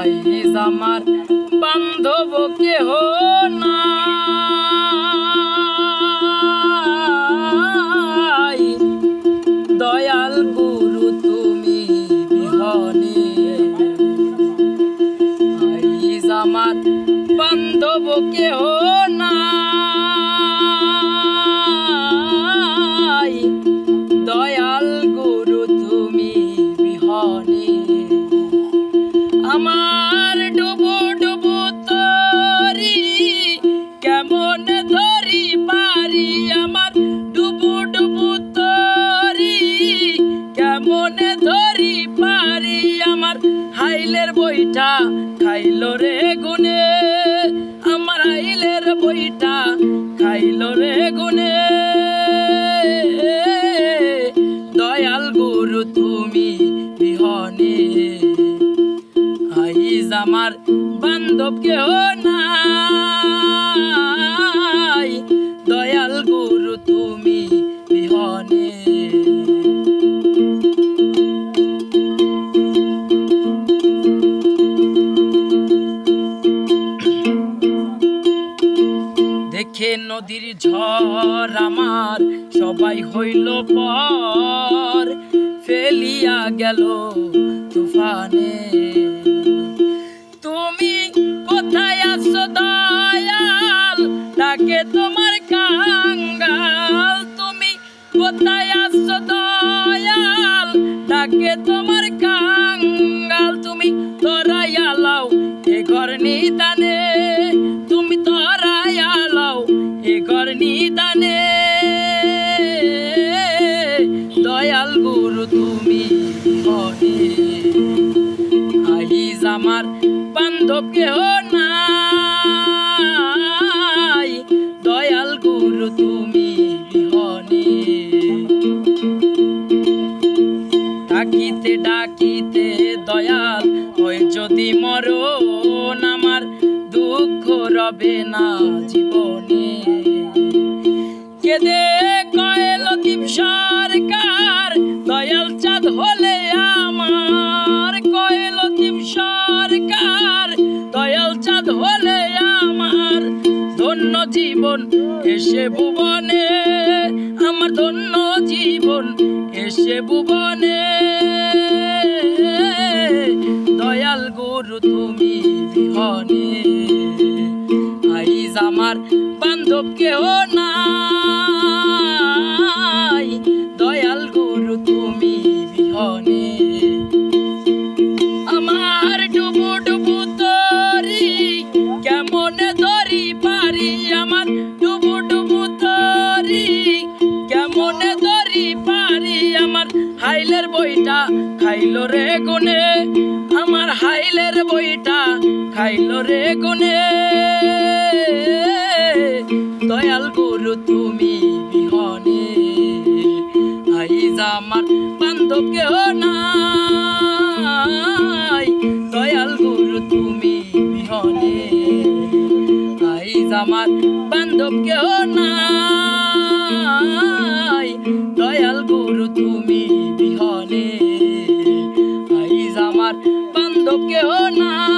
আইজ আমার বান্ধব কেহ না দয়াল গুরু তুমি বিহনে। আইস আমার বান্ধব কেহ আমার ডুবু ডুবু তরি, কেমন ধরি পারি আমার? ডুবু ডুবু তরি, কেমন ধরি পারি আমার? হাইলের বইটা খাইলো রে গুনে, আমার হাইলের বইটা খাইলো রে গুনে। আমার বান্ধব কেহ নাই। দয়াল গুরু, তুমি বিহনে। দেখে নদীর ঝড় আমার সবাই হইল পর, ফেলিয়া গেল তুফানে। ডাকে তোমার কাঙ্গাল। তুমি কোথায় আছো দয়াল? ডাকে তোমার কাঙ্গাল। তুমি তোরাইয়া লাও এ ঘর নিদানে। তুমি তোরাইয়া লাও এ ঘর নিদানে। দয়াল গুরু, তুমি ঘরে আইজ আমার বান্ধব কেহ যদি মরণ আমার দুঃখ রবে না জীবনে। কেদে কয়েল সরকার, দয়াল চাঁদ হলে আমার। কয়েল দীপ সরকার, দয়াল চাঁদ হলে আমার। ধন্য জীবন এসে ভুবনে, আমার ধন্য জীবন এসে ভুবনে। বান্ধব খাইলো রে গুনে আমার হাইলের বইটা খাইলো রে গুনে দয়াল গুরু, তুমি বিহনে আইজ আমার বান্ধব কেহ নাই। দয়াল গুরু, তুমি বিহনে আইজ আমার বান্ধব কেহ নাই। বান্ধব কেহ না